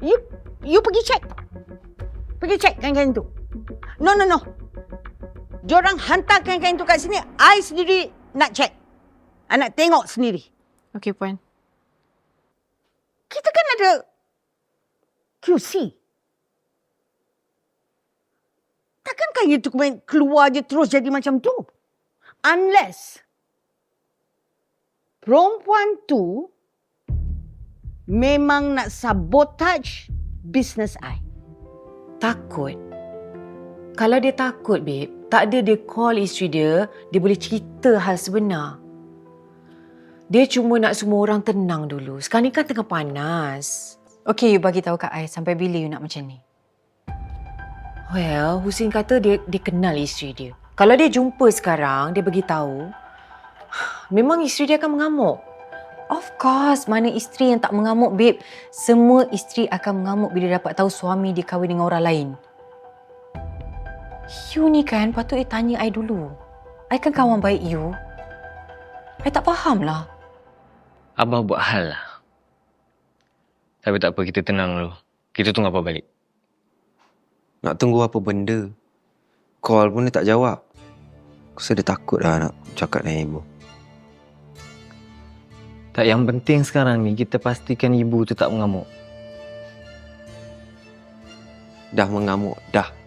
You you pergi check. Pergi check kain-kain tu. No, no, no. Diorang hantar kain-kain tu kat sini. I sendiri nak check. I nak tengok sendiri. Okey, Puan. Kita kan ada QC. Takkan kain itu keluar je terus jadi macam tu? Unless perempuan tu memang nak sabotage business I. Takut. Kalau dia takut, babe, tak ada dia call isteri dia, dia boleh cerita hal sebenar. Dia cuma nak semua orang tenang dulu. Sekarang ni kan tengah panas. Okey, you bagi tahu kat I sampai bila you nak macam ni. Well, Husin kata dia dia kenal isteri dia. Kalau dia jumpa sekarang, dia bagi tahu, memang isteri dia akan mengamuk. Of course, mana isteri yang tak mengamuk, babe. Semua isteri akan mengamuk bila dapat tahu suami dia kahwin dengan orang lain. You ni kan patut you tanya I dulu. I kan kawan baik you. I tak faham lah. Abang buat hal lah. Tapi tak apa, kita tenang dulu. Kita tunggu apa balik. Nak tunggu apa benda? Call pun dia tak jawab. Aku rasa dia takut lah nak cakap dengan ibu. Tak, yang penting sekarang ni kita pastikan ibu tu tak mengamuk. Dah mengamuk, dah.